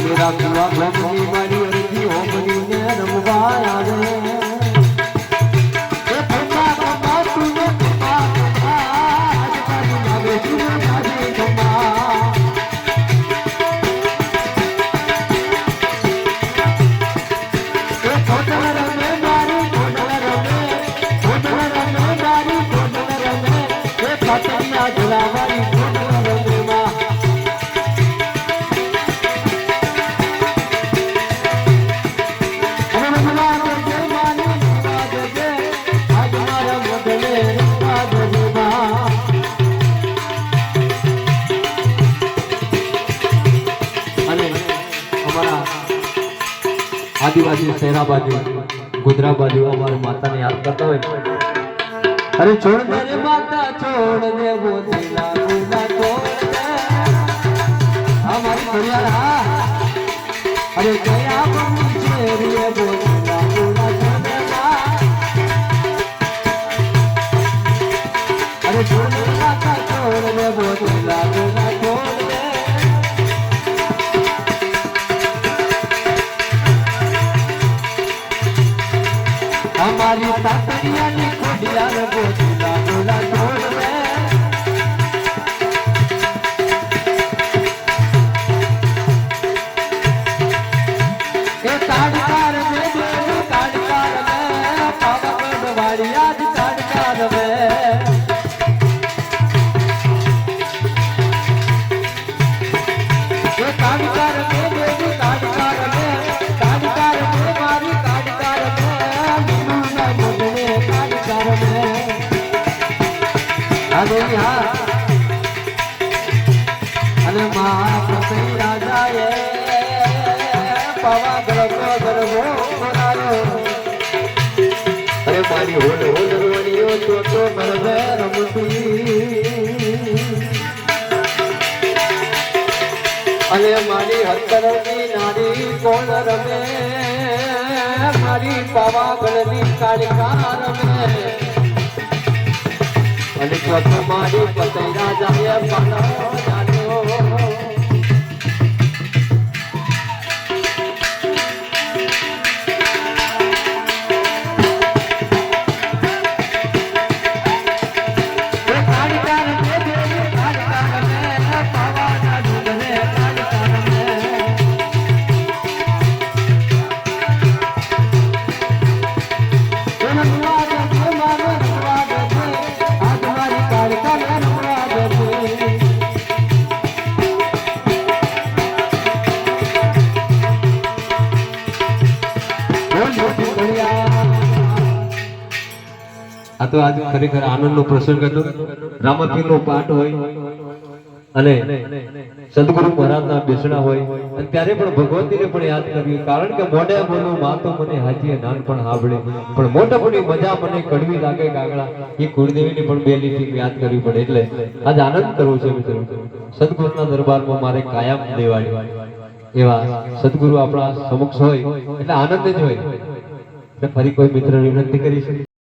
કુવા ગોમની વાળી અરજી હોમડીને રમવા આવે એ ફોટા આદિવાસી શહેરા બાજુ ગુજરાત બાજુ અમારી માતાને યાદ કરતા હોય અરે છોડ દે માતા છોડ દે બોધીલા બોલા છોડ અમારી ફરિયાદ અરે અમારી તાતડિયાની ખોડિયાર ગોધીલા બોલા છોડ દે એ તાડકાર મે દેવ તાડકાર મે પાવન વાડિયા જ તાડકાર મે. એ તાડકાર આ દેવી હા અને રાજાએ પાવા ગરબો અરે મારી હોલ હોલ રોણીઓ તો તો મરવે રમતી. અને મારી હતરની નારી કોણ રમે? મારી પાવાગઢની કાળિકા રમે. મારી પતઈ રાજાએ આ તો આજ ખરેખર આનંદનો પ્રસંગ હતો. રામપીરનો પાઠ હોય અને સદગુરુ મહારાજના બેસણા હોય. અને ત્યારે પણ ભગવતીને પણ યાદ કર્યું. કારણ કે મોઢે બોલું માં મને હાજીએ નાનપણ હાંભળે પણ મોઢપણની મજા મને કડવી લાગે કાગડા એ કુળદેવીની પણ બે લીટી યાદ કરવી પડે. એટલે આજ આનંદ કરવો છે મિત્રો. સદગુરુના દરબારમાં મારે કાયમ દેવાડી એવા સદગુરુ આપણા સમક્ષ હોય. એટલે આનંદ જ હોય. ફરી કોઈ મિત્ર વિનંતી કરીશું